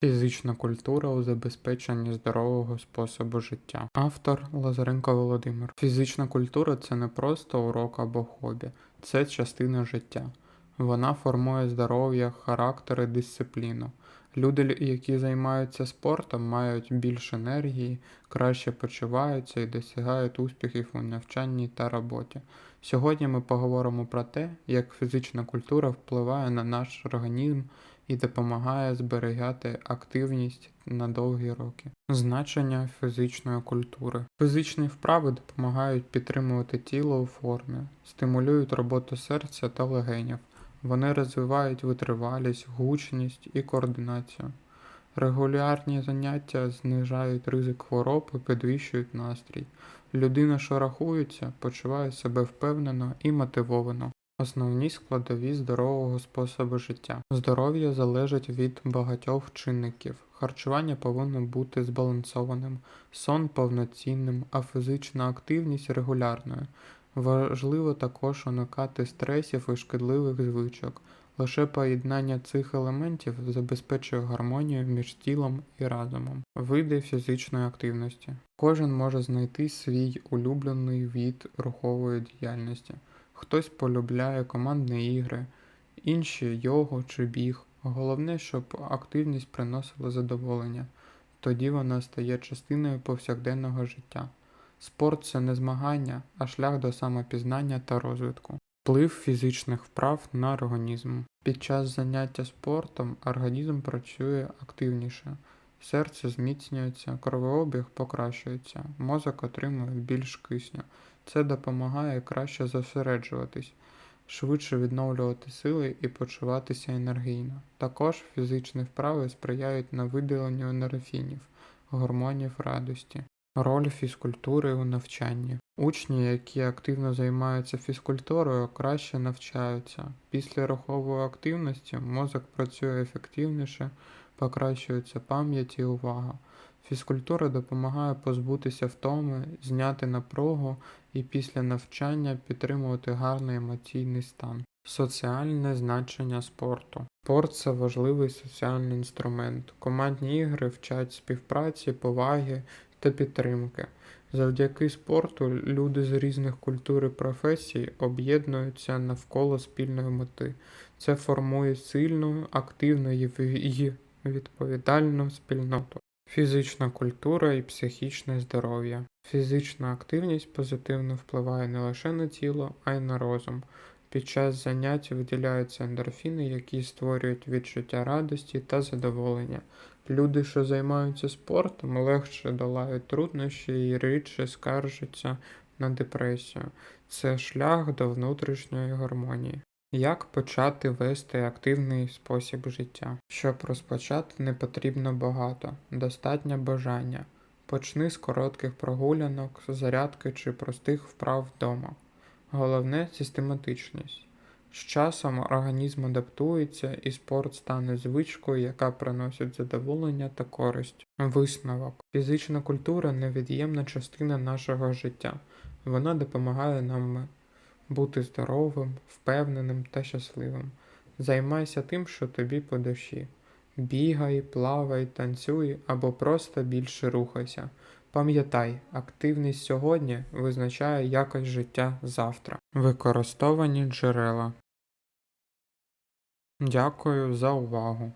Фізична культура у забезпеченні здорового способу життя. Автор Лазаренко Володимир. Фізична культура це не просто урок або хобі, це частина життя. Вона формує здоров'я, характер і дисципліну. Люди, які займаються спортом, мають більше енергії, краще почуваються і досягають успіхів у навчанні та роботі. Сьогодні ми поговоримо про те, як фізична культура впливає на наш організм і допомагає зберігати активність на довгі роки. Значення фізичної культури. Фізичні вправи допомагають підтримувати тіло у формі, стимулюють роботу серця та легенів. Вони розвивають витривалість, гучність і координацію. Регулярні заняття знижають ризик хвороб і підвищують настрій. Людина, що рахується, почуває себе впевнено і мотивовано. Основні складові здорового способу життя. Здоров'я залежить від багатьох чинників. Харчування повинно бути збалансованим, сон повноцінним, а фізична активність регулярною. Важливо також уникати стресів і шкідливих звичок. Лише поєднання цих елементів забезпечує гармонію між тілом і разумом. Види фізичної активності. Кожен може знайти свій улюблений від рухової діяльності. Хтось полюбляє командні ігри, інші йогу чи біг. Головне, щоб активність приносила задоволення. Тоді вона стає частиною повсякденного життя. Спорт це не змагання, а шлях до самопізнання та розвитку. Вплив фізичних вправ на організм. Під час заняття спортом організм працює активніше, серце зміцнюється, кровообіг покращується, мозок отримує більш кисню. Це допомагає краще зосереджуватись, швидше відновлювати сили і почуватися енергійно. Також фізичні вправи сприяють на виділенню ендорфінів, гормонів радості. Роль фізкультури у навчанні. Учні, які активно займаються фізкультурою, краще навчаються. Після рухової активності мозок працює ефективніше, покращується пам'ять і увага. Фізкультура допомагає позбутися втоми, зняти напругу і після навчання підтримувати гарний емоційний стан. Соціальне значення спорту. Спорт це важливий соціальний інструмент. Командні ігри вчать співпраці, поваги та підтримки. Завдяки спорту люди з різних культур і професій об'єднуються навколо спільної мети. Це формує сильну, активну і відповідальну спільноту. Фізична культура і психічне здоров'я. Фізична активність позитивно впливає не лише на тіло, а й на розум. Під час занять виділяються ендорфіни, які створюють відчуття радості та задоволення. Люди, що займаються спортом, легше долають труднощі і рідше скаржаться на депресію. Це шлях до внутрішньої гармонії. Як почати вести активний спосіб життя? Щоб розпочати, не потрібно багато, достатньо бажання. Почни з коротких прогулянок, зарядки чи простих вправ вдома. Головне систематичність. З часом організм адаптується і спорт стане звичкою, яка приносить задоволення та користь. Висновок. Фізична культура невід'ємна частина нашого життя. Вона допомагає нам бути здоровим, впевненим та щасливим. Займайся тим, що тобі по душі. Бігай, плавай, танцюй або просто більше рухайся. Пам'ятай, активність сьогодні визначає якість життя завтра. Використовані джерела. Дякую за увагу.